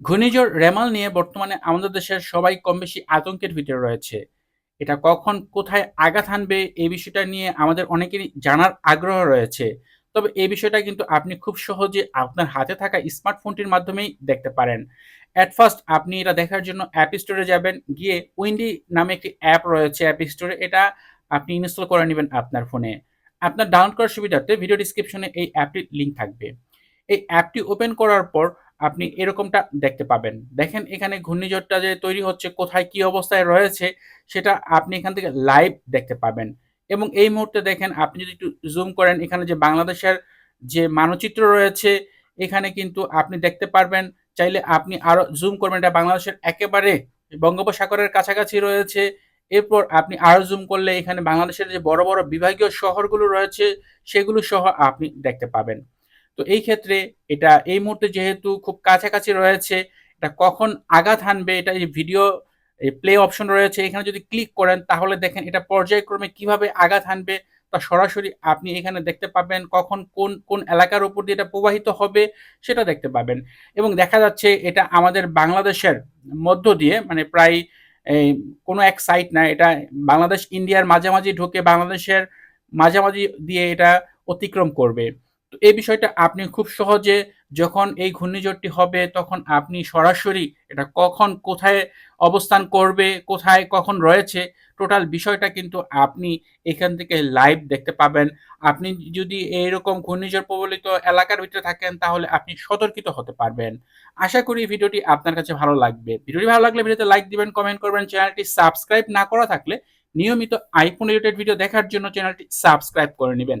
ঘূর্ণিঝড় রেমাল নিয়ে বর্তমানে আমাদের দেশের সবাই কম বেশি আতঙ্কের ভিতরে রয়েছে। এটা কখন কোথায় আঘাত হানবে এই বিষয়টা নিয়ে আমাদের অনেকেরই জানার আগ্রহ রয়েছে। তবে এই বিষয়টা কিন্তু আপনি খুব সহজে আপনার হাতে থাকা স্মার্টফোনটির মাধ্যমেই দেখতে পারেন। অ্যাট ফার্স্ট আপনি এটা দেখার জন্য অ্যাপ স্টোরে যাবেন, গিয়ে উইন্ডি নামে একটি অ্যাপ রয়েছে অ্যাপ স্টোরে এটা আপনি ইনস্টল করে নেবেন আপনার ফোনে। আপনার ডাউনলোড করার সুবিধার্থে ভিডিও ডিসক্রিপশনে এই অ্যাপটির লিঙ্ক থাকবে। এই অ্যাপটি ওপেন করার পর আপনি এরকমটা দেখতে পাবেন। দেখেন এখানে ঘূর্ণিঝড়টা যে তৈরি হচ্ছে, কোথায় কি অবস্থায় রয়েছে, সেটা আপনি এখান থেকে লাইভ দেখতে পাবেন। এবং এই মুহূর্তে দেখেন, আপনি যদি একটু জুম করেন, এখানে যে বাংলাদেশের যে মানচিত্র রয়েছে, এখানে কিন্তু আপনি দেখতে পারবেন, চাইলে আপনি আরও জুম করবেন। এটা বাংলাদেশের একেবারে বঙ্গোপসাগরের কাছাকাছি রয়েছে। এরপর আপনি আরও জুম করলে এখানে বাংলাদেশের যে বড় বড় বিভাগীয় শহরগুলো রয়েছে, সেগুলো সহ আপনি দেখতে পাবেন। তো এই ক্ষেত্রে এটা, এই মুহূর্তে যেহেতু খুব কাছাকাছি রয়েছে, এটা কখন আঘাত হানবে, এটা এই ভিডিও প্লে অপশন রয়েছে, এখানে যদি ক্লিক করেন তাহলে দেখেন এটা পর্যায়ক্রমে কীভাবে আঘাত হানবে, তা সরাসরি আপনি এখানে দেখতে পাবেন কখন কোন কোন এলাকার উপর দিয়ে এটা প্রবাহিত হবে, সেটা দেখতে পাবেন। এবং দেখা যাচ্ছে এটা আমাদের বাংলাদেশের মধ্য দিয়ে মানে প্রায় কোনো এক সাইট না, এটা বাংলাদেশ, ইন্ডিয়ার মাঝামাঝি ঢুকে বাংলাদেশের মাঝামাঝি দিয়ে এটা অতিক্রম করবে। তো এই বিষয়টা আপনি খুব সহজে যখন এই ঘূর্ণিঝড়টি হবে, তখন আপনি সরাসরি এটা কখন কোথায় অবস্থান করবে, কোথায় কখন রয়েছে, টোটাল বিষয়টা কিন্তু আপনি এখান থেকে লাইভ দেখতে পাবেন। আপনি যদি এইরকম ঘূর্ণিঝড় প্রবলিত এলাকার ভিতরে থাকেন, তাহলে আপনি সতর্কিত হতে পারবেন। আশা করি ভিডিওটি আপনার কাছে ভালো লাগবে। ভিডিওটি ভালো লাগলে ভিডিওতে লাইক দিবেন, কমেন্ট করবেন, চ্যানেলটি সাবস্ক্রাইব না করা থাকলে নিয়মিত আইফোন রিলেটেড ভিডিও দেখার জন্য চ্যানেলটি সাবস্ক্রাইব করে নেবেন।